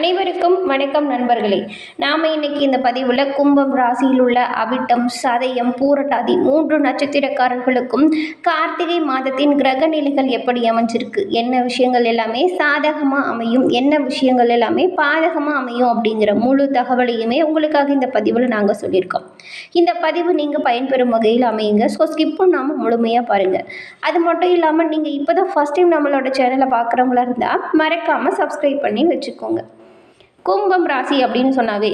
அனைவருக்கும் வணக்கம் நண்பர்களே. நாம் இன்னைக்கு இந்த பதிவில் கும்பம் ராசியில் உள்ள அவிட்டம் சதயம் பூரட்டாதி மூன்று நட்சத்திரக்காரர்களுக்கும் கார்த்திகை மாதத்தின் கிரக நிலைகள் எப்படி அமைஞ்சிருக்கு? என்ன விஷயங்கள் எல்லாமே சாதகமாக அமையும்? என்ன விஷயங்கள் எல்லாமே பாதகமாக அமையும்? அப்படிங்கிற முழு தகவலையுமே உங்களுக்காக இந்த பதிவில் நாங்கள் சொல்லியிருக்கோம். இந்த பதிவு நீங்கள் பயன்பெறும் வகையில் அமையுங்க. ஸோ ஸ்கிப் பண்ணாமல் முழுமையாக பாருங்கள் அது மட்டும் இல்லாமல் நீங்கள் இப்போ தான் ஃபஸ்ட் டைம் நம்மளோட சேனலை பார்க்குறவங்களா இருந்தால் மறக்காமல் சப்ஸ்கிரைப் பண்ணி வச்சுக்கோங்க. கும்பம் ராசி அப்படின்னு சொன்னாவே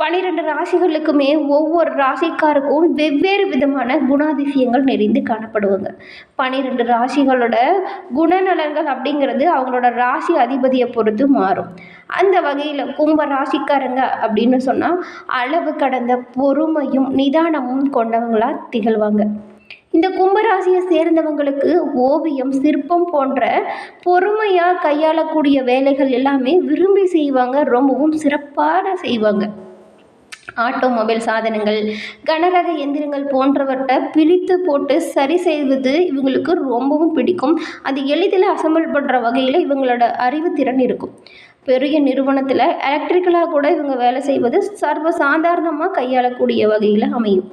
பன்னிரெண்டு ராசிகளுக்குமே ஒவ்வொரு ராசிக்காருக்கும் வெவ்வேறு விதமான குணாதிசயங்கள் நிறைந்து காணப்படுவாங்க. பன்னிரெண்டு ராசிகளோட குணநலன்கள் அப்படிங்கிறது அவங்களோட ராசி அதிபதியை பொறுத்து மாறும். அந்த வகையில் கும்ப ராசிக்காரங்க அப்படின்னு சொன்னால் அளவு கடந்த பொறுமையும் நிதானமும் கொண்டவங்களாக திகழ்வாங்க. இந்த கும்பராசியை சேர்ந்தவங்களுக்கு ஓவியம் சிற்பம் போன்ற பொறுமையாக கையாளக்கூடிய வேலைகள் எல்லாமே விரும்பி செய்வாங்க. ரொம்பவும் சிறப்பாக செய்வாங்க. ஆட்டோமொபைல் சாதனங்கள் கனரக எந்திரங்கள் போன்றவற்றை பிரித்து போட்டு சரி செய்வது இவங்களுக்கு ரொம்பவும் பிடிக்கும். அது எளிதில் அசம்பிள் பண்ணுற வகையில் இவங்களோட அறிவுத்திறன் இருக்கும். பெரிய நிறுவனத்தில் எலக்ட்ரிக்கலாக கூட இவங்க வேலை செய்வது சர்வ சாதாரணமாக கையாளக்கூடிய வகையில் அமையும்.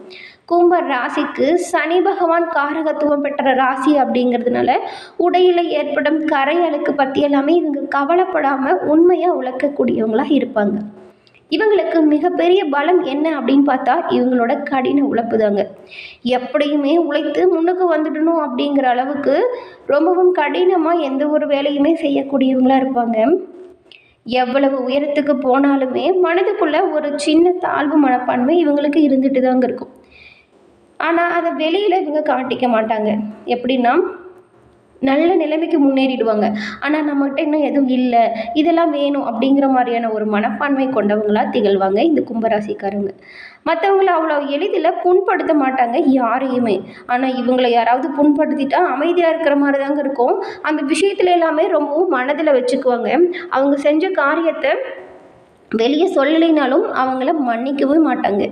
கும்ப ராசிக்கு சனி பகவான் காரகத்துவம் பெற்ற ராசி அப்படிங்கிறதுனால உடையில் ஏற்படும் கரை அழுக்கு பற்றி எல்லாமே இவங்க கவலைப்படாமல் உண்மையாக உழைக்கக்கூடியவங்களாக இருப்பாங்க. இவங்களுக்கு மிகப்பெரிய பலம் என்ன அப்படின்னு பார்த்தா இவங்களோட கடின உழைப்பு தாங்க. எப்படியுமே உழைத்து முன்னுக்கு வந்துடணும் அப்படிங்கிற அளவுக்கு ரொம்பவும் கடினமாக எந்த ஒரு வேலையுமே செய்யக்கூடியவங்களாக இருப்பாங்க. எவ்வளவு உயரத்துக்கு போனாலுமே மனதுக்குள்ள ஒரு சின்ன தாழ்வு மனப்பான்மை இவங்களுக்கு இருந்துட்டு தாங்க இருக்கும். ஆனால் அதை வெளியில் இவங்க காட்டிக்க மாட்டாங்க. எப்படின்னா நல்ல நிலைமைக்கு முன்னேறிடுவாங்க. ஆனால் நம்மகிட்ட இன்னும் எதுவும் இல்லை. இதெல்லாம் வேணும் அப்படிங்கிற மாதிரியான ஒரு மனப்பான்மை கொண்டவங்களாக திகழ்வாங்க இந்த கும்பராசிக்காரங்க. மற்றவங்கள அவ்வளோ எளிதில் புண்படுத்த மாட்டாங்க யாரையுமே. ஆனால் இவங்களை யாராவது புண்படுத்திட்டா அமைதியாக இருக்கிற மாதிரி தாங்க இருக்கும். அந்த விஷயத்துல எல்லாமே ரொம்பவும் மனதில் வச்சுக்குவாங்க. அவங்க செஞ்ச காரியத்தை வெளியே சொல்லலைனாலும் அவங்கள மன்னிக்கவே மாட்டாங்க.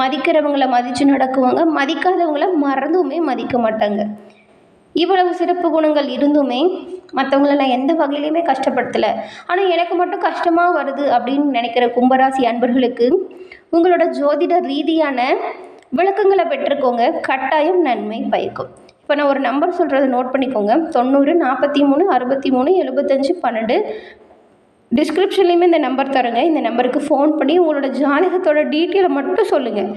மதிக்கிறவங்கள மதித்து நடக்குவாங்க. மதிக்காதவங்கள மறந்துமே மதிக்க மாட்டாங்க. இவ்வளவு சிறப்பு குணங்கள் இருந்துமே மற்றவங்கள நான் எந்த வகையிலையுமே கஷ்டப்படுத்தலை. ஆனால் எனக்கு மட்டும் கஷ்டமாக வருது அப்படின்னு நினைக்கிற கும்பராசி அன்பர்களுக்கு உங்களோட ஜோதிட ரீதியான விளக்கங்களை பெற்றுக்கோங்க கட்டாயம் நன்மை பயக்கும். இப்போ நான் ஒரு நம்பர் சொல்கிறத நோட் பண்ணிக்கோங்க. தொண்ணூறு நாற்பத்தி மூணு அறுபத்தி மூணு எழுபத்தஞ்சு பன்னெண்டு. டிஸ்கிரிப்ஷன்லேயுமே இந்த நம்பர் தருங்க. இந்த நம்பருக்கு ஃபோன் பண்ணி உங்களோட ஜாதகத்தோட டீட்டெயிலை மட்டும் சொல்லுங்கள்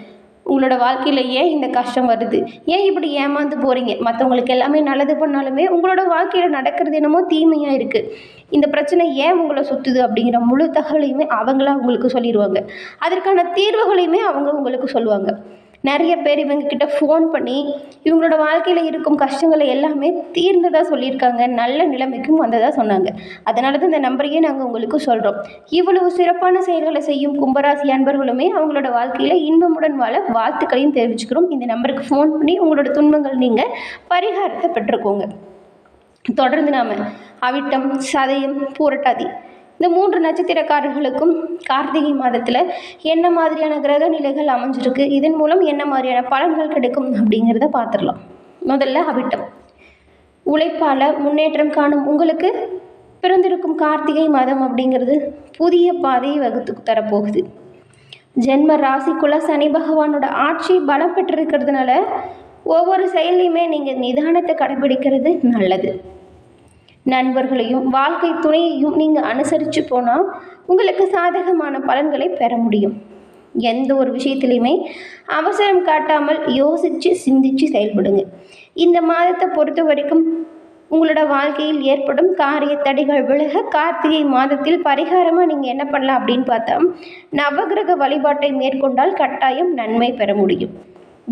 உங்களோட வாழ்க்கையில் ஏன் இந்த கஷ்டம் வருது. ஏன் இப்படி ஏமாந்து போகிறீங்க மற்றவங்களுக்கு எல்லாமே நல்லது பண்ணாலுமே உங்களோட வாழ்க்கையில் நடக்கிறது என்னமோ தீமையாக இருக்குது இந்த பிரச்சனை ஏன் உங்களை சுற்றுது அப்படிங்கிற முழு தகவலையுமே அவங்களா உங்களுக்கு சொல்லிடுவாங்க அதற்கான தீர்வுகளையுமே அவங்க உங்களுக்கு சொல்லுவாங்க. நிறைய பேர் இவங்கக்கிட்ட ஃபோன் பண்ணி இவங்களோட வாழ்க்கையில் இருக்கும் கஷ்டங்களை எல்லாமே தீர்ந்ததாக சொல்லியிருக்காங்க. நல்ல நிலைமைக்கும் வந்ததாக சொன்னாங்க. அதனால தான் இந்த நம்பரையே நாங்கள் உங்களுக்கு சொல்கிறோம் இவ்வளவு சிறப்பான செயல்களை செய்யும் கும்பராசி அன்பர்களுமே அவங்களோட வாழ்க்கையில் இன்பமுடன் வாழ வாழ்த்துக்களையும் தெரிவிச்சுக்கிறோம். இந்த நம்பருக்கு ஃபோன் பண்ணி உங்களோட துன்பங்கள் நீங்கள் பரிகாரத்தை பெற்றுக்கோங்க. தொடர்ந்து நாம் அவிட்டம் சதயம் பூரட்டாதி இந்த மூன்று நட்சத்திரக்காரர்களுக்கும் கார்த்திகை மாதத்தில் என்ன மாதிரியான கிரக நிலைகள் அமைஞ்சிருக்கு? இதன் மூலம் என்ன மாதிரியான பலன்கள் கிடைக்கும் அப்படிங்கிறத பார்த்துடலாம். முதல்ல அவிட்டம். உழைப்பால் முன்னேற்றம் காணும் உங்களுக்கு பிறந்திருக்கும் கார்த்திகை மாதம் அப்படிங்கிறது புதிய பாதையை வகுத்து தரப்போகுது. ஜென்ம ராசிக்குள்ள சனி பகவானோட ஆட்சி பலம் பெற்றிருக்கிறதுனால ஒவ்வொரு செயலையுமே நீங்கள் நிதானத்தை கடைபிடிக்கிறது நல்லது. நண்பர்களையும் வாழ்க்கை துணையையும் நீங்கள் அனுசரித்து போனால் உங்களுக்கு சாதகமான பலன்களை பெற முடியும். எந்த ஒரு விஷயத்துலையுமே அவசரம் காட்டாமல் யோசித்து சிந்தித்து செயல்படுங்க. இந்த மாதத்தை பொறுத்த வரைக்கும் உங்களோட வாழ்க்கையில் ஏற்படும் காரிய தடைகள் விலக கார்த்திகை மாதத்தில் பரிகாரமாக நீங்கள் என்ன பண்ணலாம் அப்படின்னு பார்த்தா நவகிரக வழிபாட்டை மேற்கொண்டால் கட்டாயம் நன்மை பெற முடியும்.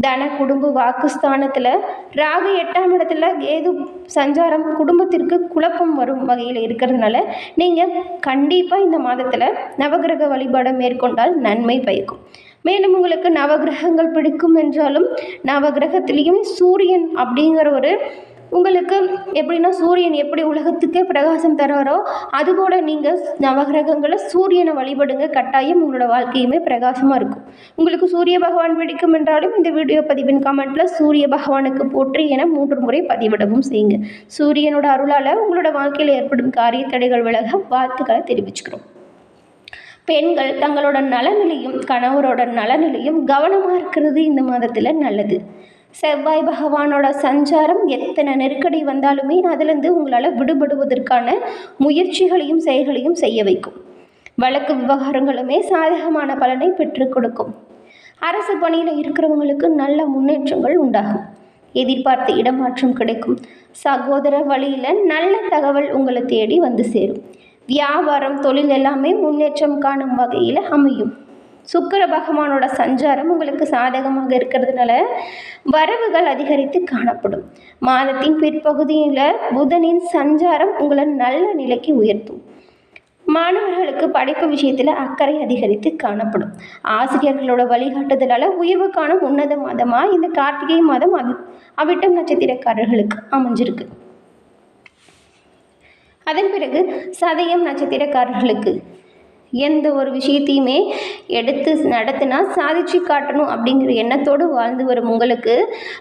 தன குடும்ப வாக்குஸ்தானத்தில் ராகு எட்டாம் இடத்துல கேது சஞ்சாரம் குடும்பத்திற்கு குழப்பம் வரும் வகையில் இருக்கிறதுனால நீங்கள் கண்டிப்பாக இந்த மாதத்தில் நவகிரக வழிபாடை மேற்கொண்டால் நன்மை பயக்கும். மேலும் உங்களுக்கு நவகிரகங்கள் பிடிக்கும் என்றாலும் நவகிரகத்திலையும் சூரியன் அப்படிங்கிற ஒரு உங்களுக்கு எப்படின்னா சூரியன் எப்படி உலகத்துக்கே பிரகாசம் தராரோ அதுபோல் நீங்கள் நவகிரகங்களை சூரியனை வழிபடுங்க. கட்டாயம் உங்களோட வாழ்க்கையுமே பிரகாசமாக இருக்கும். உங்களுக்கு சூரிய பகவான் பிடிக்கும் என்றாலும் இந்த வீடியோ பதிவின் கமெண்ட்டில் சூரிய பகவானுக்கு போற்றி என மூன்று முறை பதிவிடவும் செய்யுங்க. சூரியனோட அருளால் உங்களோட வாழ்க்கையில் ஏற்படும் காரிய தடைகள் விலக வாழ்த்துக்களை தெரிவிச்சுக்கிறோம். பெண்கள் தங்களோட நலநிலையும் கணவரோட நலநிலையும் கவனமாக இருக்கிறது இந்த மாதத்தில் நல்லது. செவ்வாய் பகவானோட சஞ்சாரம் எத்தனை நெருக்கடி வந்தாலுமே அதிலிருந்து உங்களால் விடுபடுவதற்கான முயற்சிகளையும் செயல்களையும் செய்ய வைக்கும். வழக்கு விவகாரங்களுமே சாதகமான பலனை பெற்றுக் கொடுக்கும். அரசு பணியில் இருக்கிறவங்களுக்கு நல்ல முன்னேற்றங்கள் உண்டாகும். எதிர்பார்த்த இடமாற்றம் கிடைக்கும். சகோதர வழியில் நல்ல தகவல் உங்களை தேடி வந்து சேரும். வியாபாரம் தொழில் எல்லாமே முன்னேற்றம் காணும் வகையில் அமையும். சுக்கர பகவானோட சஞ்சாரம் உங்களுக்கு சாதகமாக இருக்கிறதுனால வரவுகள் அதிகரித்து காணப்படும். மாதத்தின் பிற்பகுதியில் புதனின் சஞ்சாரம் உங்களை நல்ல நிலைக்கு உயர்த்தும். மாணவர்களுக்கு படிப்பு விஷயத்தில் அக்கறை அதிகரித்து காணப்படும். ஆசிரியர்களோட வழிகாட்டுதலால் உயர்வு காணும் உன்னத மாதமாக இந்த கார்த்திகை மாதம் அது அவிட்டம் நட்சத்திரக்காரர்களுக்கு அமைஞ்சிருக்கு. அதன் பிறகு சதயம் நட்சத்திரக்காரர்களுக்கு எந்த ஒரு விஷயத்தையுமே எடுத்து நடத்தினா சாதிச்சு காட்டணும் அப்படிங்கிற எண்ணத்தோடு வாழ்ந்து வரும் உங்களுக்கு.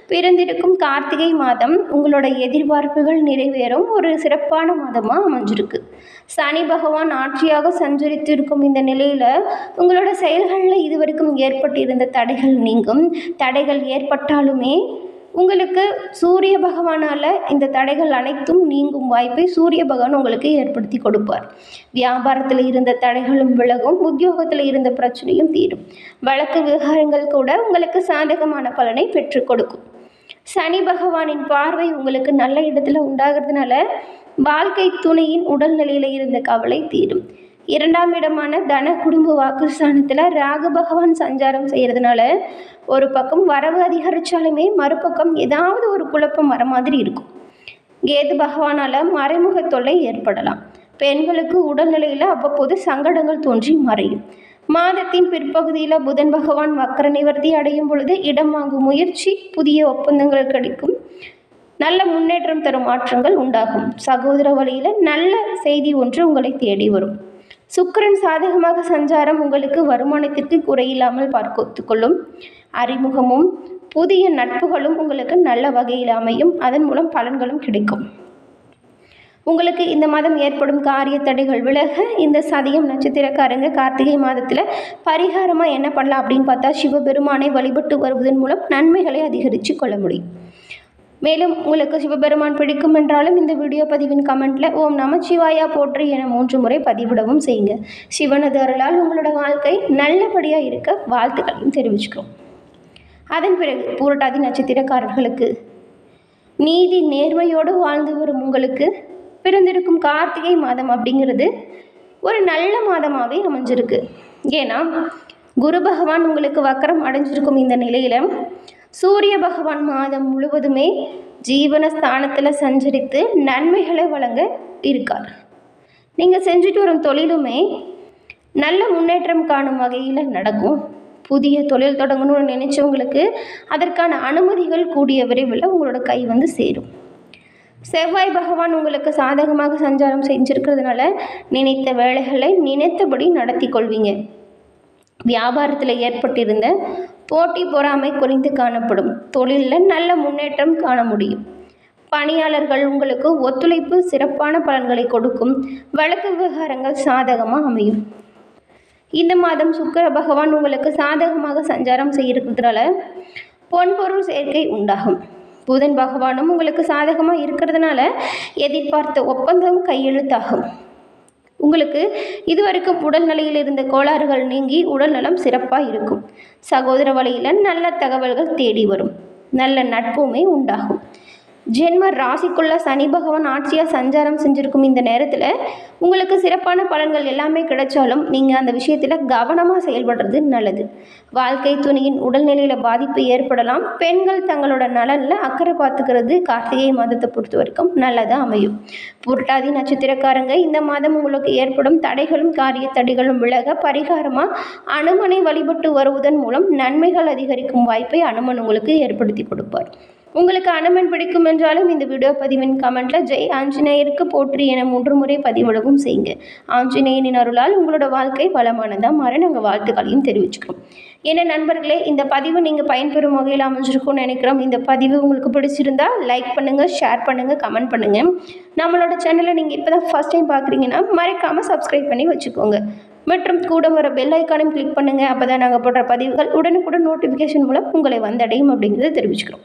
பிறந்திருக்கும் கார்த்திகை மாதம் உங்களோட எதிர்பார்ப்புகள் நிறைவேறும். ஒரு சிறப்பான மாதமாக அமைஞ்சிருக்கு. சனி பகவான் ஆட்சியாக சஞ்சரித்து இருக்கும் இந்த நிலையில் உங்களோட செயல்களில் இதுவரைக்கும் ஏற்பட்டிருந்த தடைகள் நீங்கும். தடைகள் ஏற்பட்டாலுமே உங்களுக்கு சூரிய பகவானால் இந்த தடைகள் அனைத்தும் நீங்கும் வாய்ப்பை சூரிய பகவான் உங்களுக்கு ஏற்படுத்தி கொடுப்பார். வியாபாரத்தில் இருந்த தடைகளும் விலகும் உத்தியோகத்தில் இருந்த பிரச்சனையும் தீரும். வழக்கு விவகாரங்கள் கூட உங்களுக்கு சாதகமான பலனை பெற்றுக் கொடுக்கும். சனி பகவானின் பார்வை உங்களுக்கு நல்ல இடத்துல உண்டாகிறதுனால வாழ்க்கை துணையின் உடல்நிலையில் இருந்த கவலை தீரும். இரண்டாம் இடமான தன குடும்ப வாக்குஸ்தானத்தில் ராகு பகவான் சஞ்சாரம் செய்கிறதுனால ஒரு பக்கம் வரவு அதிகரித்தாலுமே மறுபக்கம் ஏதாவது ஒரு குழப்பம் வர மாதிரி இருக்கும். கேது பகவானால் மறைமுக தொல்லை ஏற்படலாம். பெண்களுக்கு உடல்நிலையில் அவ்வப்போது சங்கடங்கள் தோன்றி மறையும். மாதத்தின் பிற்பகுதியில் புதன் பகவான் வக்கர நிவர்த்தி அடையும் பொழுது இடம் வாங்கும் முயற்சி புதிய ஒப்பந்தங்கள் கிடைக்கும். நல்ல முன்னேற்றம் தரும் மாற்றங்கள் உண்டாகும். சகோதர வழியில் நல்ல செய்தி ஒன்று உங்களை தேடி வரும். சுக்கரன் சாதகமாக சஞ்சாரம் உங்களுக்கு வருமானத்திற்கு குறையில்லாமல் பார்த்து கொள்ளும் அறிமுகமும் புதிய நட்புகளும் உங்களுக்கு நல்ல வகையில் அமையும். அதன் மூலம் பலன்களும் கிடைக்கும். உங்களுக்கு இந்த மாதம் ஏற்படும் காரிய தடைகள் விலக இந்த சதயம் நட்சத்திரக்காரங்க கார்த்திகை மாதத்தில் பரிகாரமாக என்ன பண்ணலாம் அப்படின்னு பார்த்தா சிவபெருமானை வழிபட்டு வருவதன் மூலம் நன்மைகளை அதிகரித்து கொள்ள முடியும். மேலும் உங்களுக்கு சிவபெருமான் பிடிக்கும் என்றாலும் இந்த வீடியோ பதிவின் கமெண்ட்டில் ஓம் நமச்சிவாயா போற்றி என மூன்று முறை பதிவிடவும் செய்யுங்க. சிவனது அருளால் உங்களோட வாழ்க்கை நல்லபடியாக இருக்க வாழ்த்துக்களையும் தெரிவிச்சுக்கிறோம். அதன் பிறகு பூரட்டாதி நட்சத்திரக்காரர்களுக்கு நீதி நேர்மையோடு வாழ்ந்து வரும் உங்களுக்கு பிறந்திருக்கும் கார்த்திகை மாதம் அப்படிங்கிறது ஒரு நல்ல மாதமாகவே அமைஞ்சிருக்கு. ஏன்னா குரு பகவான் உங்களுக்கு வக்கரம் அடைஞ்சிருக்கும் இந்த நிலையில் சூரிய பகவான் மாதம் முழுவதுமே ஜீவன ஸ்தானத்தில் சஞ்சரித்து நன்மைகளை வழங்க இருக்கார். நீங்கள் செஞ்சுட்டு வரும் தொழிலுமே நல்ல முன்னேற்றம் காணும் வகையில் நடக்கும். புதிய தொழில் தொடங்கணும்னு நினச்சவங்களுக்கு அதற்கான அனுமதிகள் கூடிய விரைவில் உங்களோட கை வந்து சேரும். செவ்வாய் பகவான் உங்களுக்கு சாதகமாக சஞ்சாரம் செஞ்சுருக்கிறதுனால நினைத்த வேலைகளை நினைத்தபடி நடத்தி கொள்வீங்க. வியாபாரத்தில் ஏற்பட்டிருந்த போட்டி பொறாமை குறைந்து காணப்படும். தொழிலில் நல்ல முன்னேற்றம் காண முடியும். பணியாளர்கள் உங்களுக்கு ஒத்துழைப்பு சிறப்பான பலன்களை கொடுக்கும். வழக்கு விவகாரங்கள் சாதகமாக அமையும். இந்த மாதம் சுக்கர பகவான் உங்களுக்கு சாதகமாக சஞ்சாரம் செய்யிருக்கிறதுனால பொன்பொருள் சேர்க்கை உண்டாகும். புதன் பகவானும் உங்களுக்கு சாதகமாக இருக்கிறதுனால எதிர்பார்த்த ஒப்பந்தம் கையெழுத்தாகும். உங்களுக்கு இதுவரைக்கும் உடல்நிலையில் இருந்த கோளாறுகள் நீங்கி உடல்நலம் சிறப்பாக இருக்கும். சகோதர வழியில் நல்ல தகவல்கள் தேடி வரும். நல்ல நட்புமே உண்டாகும். ஜென்ம ராசிக்குள்ள சனி பகவான் ஆட்சியாக சஞ்சாரம் செஞ்சுருக்கும் இந்த நேரத்தில் உங்களுக்கு சிறப்பான பலன்கள் எல்லாமே கிடைச்சாலும் நீங்கள் அந்த விஷயத்தில் கவனமாக செயல்படுறது நல்லது. வாழ்க்கை துணியின் உடல்நிலையில் பாதிப்பு ஏற்படலாம். பெண்கள் தங்களோட நலனில் அக்கறை பார்த்துக்கிறது கார்த்திகை மாதத்தை பொறுத்த வரைக்கும் நல்லதாக அமையும். புரட்டாதி நட்சத்திரக்காரங்க இந்த மாதம் உங்களுக்கு ஏற்படும் தடைகளும் காரிய தடைகளும் விலக பரிகாரமாக அனுமனை வழிபட்டு வருவதன் மூலம் நன்மைகள் அதிகரிக்கும் வாய்ப்பை அனுமன் உங்களுக்கு ஏற்படுத்தி கொடுப்பார். உங்களுக்கு அனுமன் பிடிக்கும் என்றாலும் இந்த வீடியோ பதிவின் கமெண்ட்ல ஜெய் ஆஞ்சநேயருக்கு போற்றி என மூன்று முறை பதிவிடவும் செய்யுங்க. ஆஞ்சநேயனின் அருளால் உங்களோட வாழ்க்கை வளமானதாக மாற நாங்கள் வாழ்த்துக்களையும் தெரிவிச்சுக்கிறோம். என்ன நண்பர்களே இந்த பதிவு நீங்கள் பயன்பெறும் வகையில் அமைஞ்சிருக்கும்னு நினைக்கிறோம். இந்த பதிவு உங்களுக்கு பிடிச்சிருந்தா லைக் பண்ணுங்கள் ஷேர் பண்ணுங்கள் கமெண்ட் பண்ணுங்கள் நம்மளோட சேனலை நீங்கள் இப்போ தான் ஃபஸ்ட் டைம் பார்க்குறீங்கன்னா மறைக்காமல் சப்ஸ்கிரைப் பண்ணி வச்சுக்கோங்க. மற்றும் கூட வர பெல் ஐக்கானையும் கிளிக் பண்ணுங்கள் அப்போ தான் நாங்கள் போடுற பதிவுகள் உடனுக்குடன் நோட்டிஃபிகேஷன் மூலம் உங்களை வந்தடையும் அப்படிங்கிறத தெரிவிச்சுக்கிறோம்.